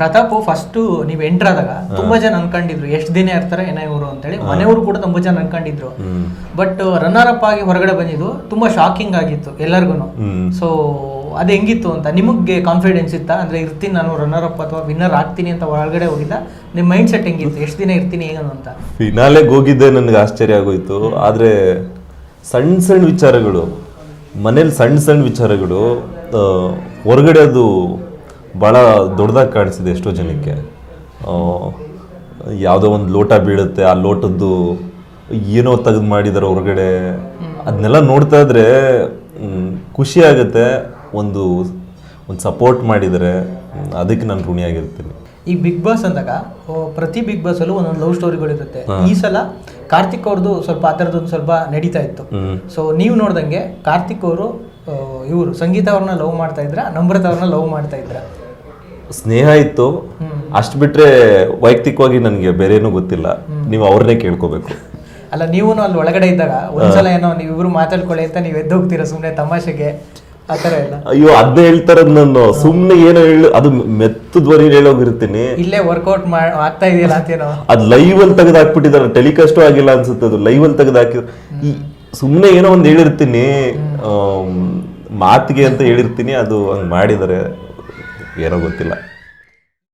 Pratap first ನೀವು enter ಆದಾಗ ತುಂಬಾ ಜನ ಅನ್ಕೊಂಡಿದ್ರು ಎಷ್ಟು ದಿನ ಇರ್ತಾರೆ ಏನೋ ಇವರು ಅಂತೇಳಿ. ಮನೆಯವರು ಕೂಡ ತುಂಬಾ ಜನ ಅನ್ಕೊಂಡಿದ್ರು. ಬಟ್ ರನ್ನರ್ ಅಪ್ ಆಗಿ ಹೊರಗಡೆ ಬಂದಿದ್ದು ತುಂಬಾ ಶಾಕಿಂಗ್ ಆಗಿತ್ತು ಎಲ್ಲರಿಗೂ ಸೊ ಅದು ಹೆಂಗಿತ್ತು ಅಂತ ನಿಮಗೆ ಕಾನ್ಫಿಡೆನ್ಸ್ ಇತ್ತಾ? ಅಂದ್ರೆ ಇರ್ತೀನಿ ನಾನು ರನ್ನರ್ ಅಪ್ ಅಥವಾ ವಿನ್ನರ್ ಆಗ್ತೀನಿ ಅಂತ ಒಳಗಡೆ ಹೋಗಿದ್ದ? ನಿಮ್ಮ ಮೈಂಡ್ ಸೆಟ್ ಹೆಂಗಿತ್ತು? ಎಷ್ಟು ದಿನ ಇರ್ತೀನಿ ಏನು ಅಂತ? ಫಿನಾಲೆಗೆ ಹೋಗಿದ್ದೆ ನನಗೆ ಆಶ್ಚರ್ಯ ಆಗೋಯ್ತು. ಆದರೆ ಸಣ್ಣ ಸಣ್ಣ ವಿಚಾರಗಳು ಮನೇಲಿ ಸಣ್ಣ ಸಣ್ಣ ವಿಚಾರಗಳು ಹೊರಗಡೆ ಅದು ಭಾಳ ದೊಡ್ಡದಾಗಿ ಕಾಣಿಸಿದೆ ಎಷ್ಟೋ ಜನಕ್ಕೆ. ಯಾವುದೋ ಒಂದು ಲೋಟ ಬೀಳುತ್ತೆ ಆ ಲೋಟದ್ದು ಏನೋ ತೆಗೆದು ಮಾಡಿದಾರೆ ಹೊರಗಡೆ. ಅದನ್ನೆಲ್ಲ ನೋಡ್ತಾ ಇದ್ರೆ ಖುಷಿ ಆಗುತ್ತೆ ಒಂದು ಒಂದು ಸಪೋರ್ಟ್ ಮಾಡಿದರೆ ಅದಕ್ಕೆ ನಾನು ಋಣಿಯಾಗಿರ್ತೀನಿ ಈ ಬಿಗ್ ಬಾಸ್ ಅಂದಾಗ ಪ್ರತಿ ಬಿಗ್ ಬಾಸ್ ಅಲ್ಲೂ ಒಂದೊಂದು ಲವ್ ಸ್ಟೋರಿಗಳು ಇರುತ್ತೆ. ಈ ಸಲ ಕಾರ್ತಿಕ್ ಅವ್ರದ್ದು ಸ್ವಲ್ಪ ಆ ಥರದ್ದೊಂದು ಸ್ವಲ್ಪ ನಡೀತಾ ಇತ್ತು. ಸೊ ನೀವು ನೋಡ್ದಂಗೆ ಕಾರ್ತಿಕ್ ಅವರು ಇವರು ಸಂಗೀತ ಅವ್ರನ್ನ ಲವ್ ಮಾಡ್ತಾ ಇದ್ರ ನಮ್ರತ ಅವ್ರನ್ನ ಲವ್ ಮಾಡ್ತಾ ಇದ್ರ? ಸ್ನೇಹ ಇತ್ತು. ಅಷ್ಟು ಬಿಟ್ರೆ ವೈಯಕ್ತಿಕವಾಗಿ ನನಗೆ ಬೇರೆ ಏನೂ ಗೊತ್ತಿಲ್ಲ ನೀವು ಅವ್ರನ್ನೇ ಕೇಳ್ಕೋಬೇಕು. ಅಲ್ಲ ನೀವು ಅಲ್ಲಿ ಒಳಗಡೆ ಇದ್ದಾಗ ಒಂದ್ಸಲ ಏನೋ ನೀವು ಇವರು ಮಾತಾಡ್ಕೊಳ್ಳಿ ಅಂತ ನೀವು ಎದ್ದು ಹೋಗ್ತೀರಾ ಸುಮ್ಮನೆ ತಮಾಷೆಗೆ? ಆ ಥರ ಎಲ್ಲ? ಅಯ್ಯೋ ಅದನ್ನೇ ಹೇಳ್ತಾರ ನಾನು. ಸುಮ್ಮನೆ ಏನೋ ಹೇಳು ಅದು ಮೆತ್ತು ಧ್ವನಿ ಹೇಳೋಗಿರ್ತೀನಿ ಇಲ್ಲೇ ವರ್ಕೌಟ್ ಮಾಡ್ತಾ ಆಗ್ತಾ ಇದೆಯಲ್ಲ ಅಂತೇನೋ? ಅದು ಲೈವ್ ಅಲ್ಲಿ ತೆಗೆದು ಹಾಕ್ಬಿಟ್ಟಿದ್ದಾರೆ ಟೆಲಿಕಾಸ್ಟು ಆಗಿಲ್ಲ ಅನ್ಸುತ್ತೆ ಅದು. ಲೈವ್ ಅಲ್ಲಿ ತೆಗೆದು ಸುಮ್ಮನೆ ಏನೋ ಒಂದು ಹೇಳಿರ್ತೀನಿ ಮಾತಿಗೆ ಅಂತ ಹೇಳಿರ್ತೀನಿ ಅದು ಹಂಗೆ ಮಾಡಿದ್ದಾರೆ ಏನೋ ಗೊತ್ತಿಲ್ಲ.